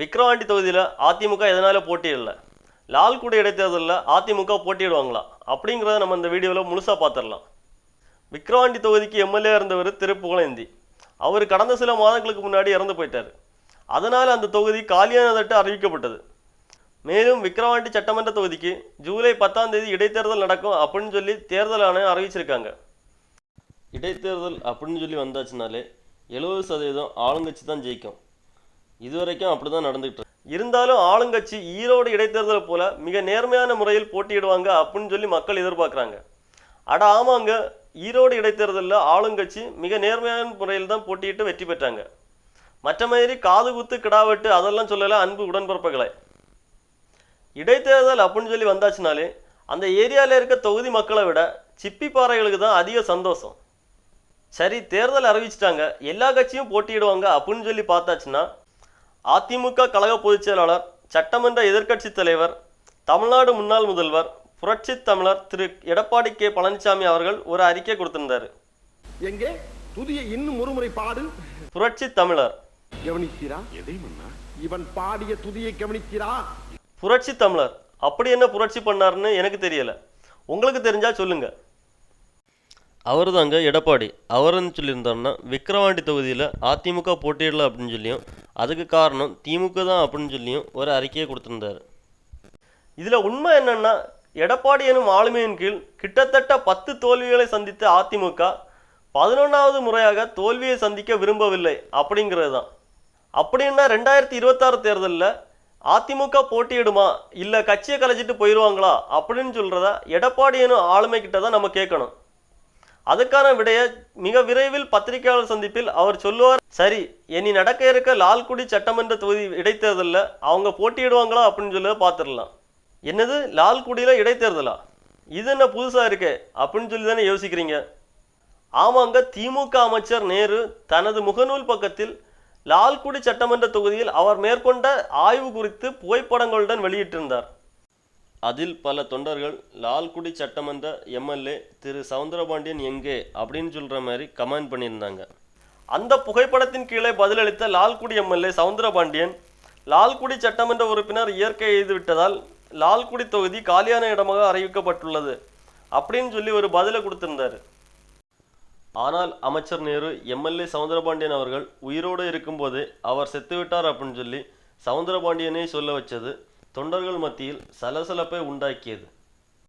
விக்ரவாண்டி தொகுதியில் அதிமுக எதனால போட்டியிடல லால்குடி இடைத்தேர்தலில் அதிமுக போட்டியிடுவாங்களா? அப்படிங்கிறத நம்ம இந்த வீடியோவில் முழுசாக பார்த்துடலாம் விக்ரவாண்டி தொகுதிக்கு எம்எல்ஏ இருந்தவர் திரு புகழேந்தி. அவர் கடந்த சில மாதங்களுக்கு முன்னாடி இறந்து போயிட்டார். அதனால் அந்த தொகுதி காலியானதட்டு அறிவிக்கப்பட்டது. மேலும் விக்ரவாண்டி சட்டமன்ற தொகுதிக்கு ஜூலை பத்தாம் தேதி இடைத்தேர்தல் நடக்கும் அப்படின்னு சொல்லி தேர்தல் ஆணையம் அறிவிச்சிருக்காங்க. இடைத்தேர்தல் அப்படின்னு சொல்லி வந்தாச்சுனாலே எழுபது சதவீதம் ஆளுங்கட்சி தான் ஜெயிக்கும். இதுவரைக்கும் அப்படி தான் நடந்துகிட்டு இருந்தாலும் ஆளுங்கட்சி ஈரோடு இடைத்தேர்தலை போல மிக நேர்மையான முறையில் போட்டியிடுவாங்க அப்படின்னு சொல்லி மக்கள் எதிர்பார்க்குறாங்க. அட ஆமாங்க ஈரோடு இடைத்தேர்தலில் ஆளுங்கட்சி மிக நேர்மையான முறையில் தான் போட்டியிட்டு வெற்றி பெற்றாங்க. மற்ற மாதிரி காது குத்து கிடாவெட்டு அதெல்லாம் சொல்லலை அன்பு உடன்பிறப்புகளை இடைத்தேர்தல் அப்படின்னு சொல்லி வந்தாச்சுனாலே அந்த ஏரியாவில் இருக்க தொகுதி மக்களை விட சிப்பி பாறைகளுக்கு தான் அதிக சந்தோஷம். சரி தேர்தல் அறிவிச்சிட்டாங்க எல்லா கட்சியும் போட்டியிடுவாங்க அப்படின்னு சொல்லி பார்த்தாச்சுன்னா அதிமுக கழக பொதுச் செயலாளர் சட்டமன்ற எதிர்க்கட்சி தலைவர் தமிழ்நாடு முன்னாள் முதல்வர் புரட்சி தமிழர் திரு எடப்பாடி கே பழனிசாமி அவர்கள் ஒரு அறிக்கை கொடுத்திருந்தாரு. எங்கே? துதியை இன்னும் ஒருமுறை பாடு. புரட்சி தமிழர். மன்னா? இவன் பாடிய துதியை கவனித்தீரா? புரட்சி தமிழர். அப்படி என்ன புரட்சி பண்ணாருன்னு எனக்கு தெரியல. உங்களுக்கு தெரிஞ்சா சொல்லுங்க. அவர் தாங்க எடப்பாடி. அவருன்னு சொல்லியிருந்தோம்னா விக்கிரவாண்டி தொகுதியில் அதிமுக போட்டியிடல அப்படின்னு சொல்லியும் அதுக்கு காரணம் திமுக தான் அப்படின்னு சொல்லியும் ஒரு அறிக்கையை கொடுத்துருந்தார். இதில் உண்மை என்னன்னா எடப்பாடி எனும் ஆளுமையின் கீழ் கிட்டத்தட்ட பத்து தோல்விகளை சந்தித்த அதிமுக பதினொன்றாவது முறையாக தோல்வியை சந்திக்க விரும்பவில்லை அப்படிங்கிறது தான். அப்படின்னா ரெண்டாயிரத்தி இருபத்தாறு தேர்தலில் அதிமுக போட்டியிடுமா? இல்லை கட்சியை கலைச்சிட்டு போயிடுவாங்களா அப்படின்னு சொல்கிறத எடப்பாடி எனும் ஆளுமை கிட்ட தான் நம்ம கேட்கணும். அதுக்கான விடையை மிக விரைவில் பத்திரிகையாளர் சந்திப்பில் அவர் சொல்லுவார். சரி இனி நடக்க இருக்க லால்குடி சட்டமன்ற தொகுதி இடைத்தேர்தலில் அவங்க போட்டியிடுவாங்களா அப்படின்னு சொல்லி பார்த்துடலாம் என்னது? லால்குடியில் இடைத்தேர்தலா? இது என்ன புதுசாக இருக்கே அப்படின்னு சொல்லி தானே யோசிக்கிறீங்க. ஆமாங்க திமுக அமைச்சர் நேரு தனது முகநூல் பக்கத்தில் லால்குடி சட்டமன்ற தொகுதியில் அவர் மேற்கொண்ட ஆய்வு குறித்து புகைப்படங்களுடன் வெளியிட்டிருந்தார். அதில் பல தொண்டர்கள் லால்குடி சட்டமன்ற எம்எல்ஏ திரு சவுந்தரபாண்டியன் எங்கே? அப்படின்னு சொல்கிற மாதிரி கமெண்ட் பண்ணியிருந்தாங்க. அந்த புகைப்படத்தின் கீழே பதிலளித்த லால்குடி எம்எல்ஏ சவுந்தரபாண்டியன் லால்குடி சட்டமன்ற உறுப்பினர் இயற்கை எய்துவிட்டதால் லால்குடி தொகுதி காலியான இடமாக அறிவிக்கப்பட்டுள்ளது அப்படின்னு சொல்லி ஒரு பதிலை கொடுத்திருந்தார். ஆனால் அமைச்சர் நேரு எம்எல்ஏ சவுந்தரபாண்டியன் அவர்கள் உயிரோடு இருக்கும்போது அவர் செத்துவிட்டார் அப்படின்னு சொல்லி சவுந்தரபாண்டியனை சொல்ல வச்சது தொண்டர்கள் மத்தியில் சலசலப்பை உண்டாக்கியது.